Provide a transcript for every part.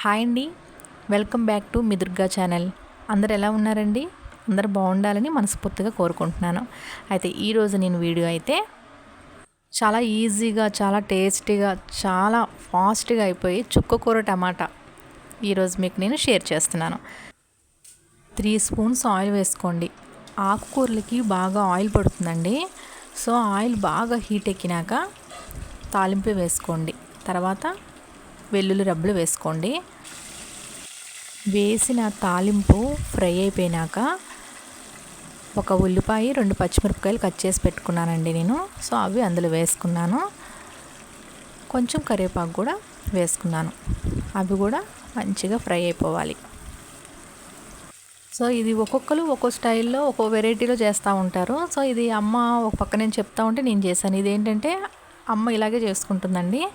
Hi అండి. Welcome back to మీ Durga channel. అందరు ఎలా ఉన్నారండి? అందరు బాగుండాలని మనస్ఫూర్తిగా కోరుకుంటున్నాను. అయితే ఈరోజు నేను వీడియో అయితే చాలా ఈజీగా చాలా టేస్టీగా చాలా ఫాస్ట్గా అయిపోయి చుక్కకూర టమాటా ఈరోజు మీకు నేను షేర్ చేస్తున్నాను. త్రీ స్పూన్స్ ఆయిల్ వేసుకోండి. ఆకుకూరలకి బాగా ఆయిల్ పడుతుందండి. సో ఆయిల్ బాగా హీట్ ఎక్కినాక తాలింపు వేసుకోండి. తర్వాత వెల్లుల్లి రబ్బులు వేసుకోండి. వేసిన తాలింపు ఫ్రై అయిపోయినాక ఒక ఉల్లిపాయ రెండు పచ్చిమిరపకాయలు కట్ చేసి పెట్టుకున్నానండి నేను. సో అవి అందులో వేసుకున్నాను. కొంచెం కరివేపాకు కూడా వేసుకున్నాను. అవి కూడా మంచిగా ఫ్రై అయిపోవాలి. సో ఇది ఒక్కొక్కరు ఒక్కో స్టైల్లో ఒక్కో వెరైటీలో చేస్తూ ఉంటారు. సో ఇది అమ్మ ఒక పక్క నేను చెప్తా ఉంటే నేను చేశాను. ఇదేంటంటే అమ్మ ఇలాగే చేసుకుంటుందండి.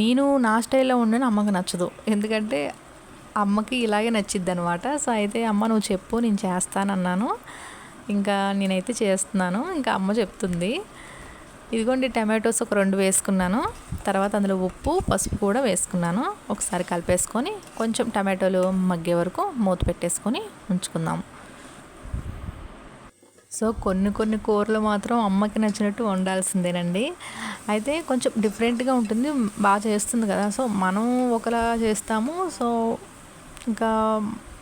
నేను నా స్టైల్లో ఉండని అమ్మకి నచ్చదు. ఎందుకంటే అమ్మకి ఇలాగే నచ్చిద్ది అనమాట సో అయితే అమ్మ నువ్వు చెప్పు నేను చేస్తానన్నాను. ఇంకా నేనైతే చేస్తున్నాను. ఇంకా అమ్మ చెప్తుంది ఇదిగోండి టమాటోస్ ఒక రెండు వేసుకున్నాను. తర్వాత అందులో ఉప్పు పసుపు కూడా వేసుకున్నాను. ఒకసారి కలిపేసుకొని కొంచెం టమాటోలు మగ్గే వరకు మూత పెట్టేసుకొని ఉంచుకుందాం. సో కొన్ని కొన్ని కూరలు మాత్రం అమ్మకి నచ్చినట్టు వండాల్సిందేనండి. అయితే కొంచెం డిఫరెంట్గా ఉంటుంది బాగా చేస్తుంది కదా. సో మనం ఒకలా చేస్తాము. సో ఇంకా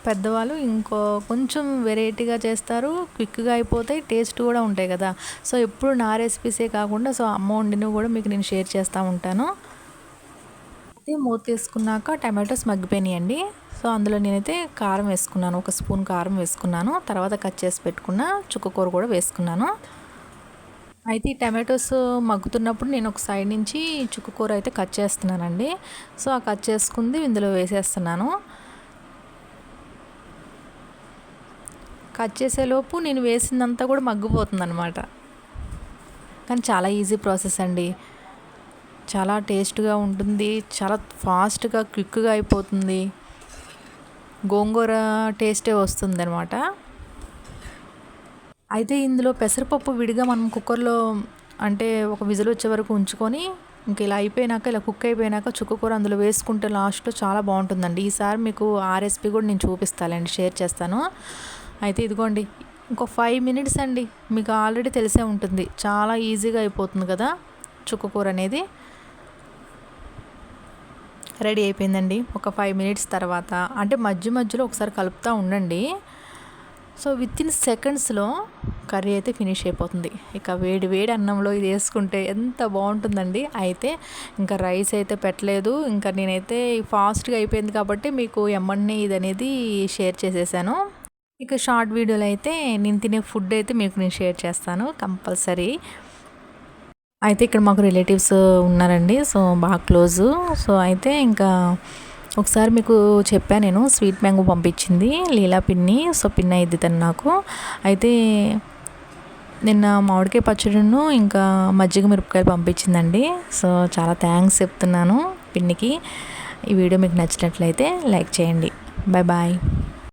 పెద్దవాళ్ళు ఇంకో కొంచెం వెరైటీగా చేస్తారు. క్విక్గా అయిపోతాయి టేస్ట్ కూడా ఉంటాయి కదా. సో ఎప్పుడు నా రెసిపీసే కాకుండా సో అమ్మ వండినవి కూడా మీకు నేను షేర్ చేస్తూ ఉంటాను. అయితే మూత తీసుకున్నాక టమాటోస్ మగ్గిపోయినాయండి సో అందులో నేనైతే కారం వేసుకున్నాను. ఒక స్పూన్ కారం వేసుకున్నాను. తర్వాత కట్ చేసి పెట్టుకున్న చుక్కకూర కూడా వేసుకున్నాను. అయితే ఈ టమాటోస్ మగ్గుతున్నప్పుడు నేను ఒక సైడ్ నుంచి చుక్కకూర అయితే కట్ చేస్తున్నానండి. సో ఆ కట్ చేసుకుంది ఇందులో వేసేస్తున్నాను. కట్ చేసేలోపు నేను వేసిందంతా కూడా మగ్గిపోతుంది అనమాట కానీ చాలా ఈజీ ప్రాసెస్ అండి. చాలా టేస్ట్గా ఉంటుంది. చాలా ఫాస్ట్గా క్విక్గా అయిపోతుంది. గోంగూర టేస్టే వస్తుంది అనమాట అయితే ఇందులో పెసరపప్పు విడిగా మనం కుక్కర్లో అంటే ఒక విజిల్ వచ్చే వరకు ఉంచుకొని ఇంక ఇలా అయిపోయినాక ఇలా కుక్ అయిపోయినాక చుక్కకూర అందులో వేసుకుంటే లాస్ట్లో చాలా బాగుంటుందండి. ఈసారి మీకు ఆ రెసిపీ కూడా నేను చూపిస్తానండి షేర్ చేస్తాను. అయితే ఇదిగోండి ఇంకో ఫైవ్ మినిట్స్ అండి. మీకు ఆల్రెడీ తెలిసే ఉంటుంది. చాలా ఈజీగా అయిపోతుంది కదా చుక్కకూర అనేది. రెడీ అయిపోయిందండి. ఒక ఫైవ్ మినిట్స్ తర్వాత అంటే మధ్య మధ్యలో ఒకసారి కలుపుతూ ఉండండి. సో విత్ ఇన్ సెకండ్స్లో కర్రీ అయితే ఫినిష్ అయిపోతుంది. ఇక వేడి వేడి అన్నంలో ఇది వేసుకుంటే ఎంత బాగుంటుందండి. అయితే ఇంకా రైస్ అయితే పెట్టలేదు. ఇంకా నేనైతే ఫాస్ట్గా అయిపోయింది కాబట్టి మీకు ఎమ్మడిని e ఇది అనేది షేర్ చేసేసాను. ఇక షార్ట్ వీడియోలో అయితే నేను తినే ఫుడ్ అయితే మీకు నేను షేర్ చేస్తాను కంపల్సరీ. అయితే ఇక్కడ మాకు రిలేటివ్స్ ఉన్నారండి. సో బాగా క్లోజు. సో అయితే ఇంకా ఒకసారి మీకు చెప్పాను నేను స్వీట్ మ్యాంగో పంపించింది లీలా పిన్ని సో పిన్ అయింది తను నాకు. అయితే నిన్న మామిడికాయ పచ్చడిను ఇంకా మజ్జిగ మిరపకాయలు పంపించిందండి. సో చాలా థ్యాంక్స్ చెప్తున్నాను పిన్నికి. ఈ వీడియో మీకు నచ్చినట్లయితే లైక్ చేయండి. Bye bye.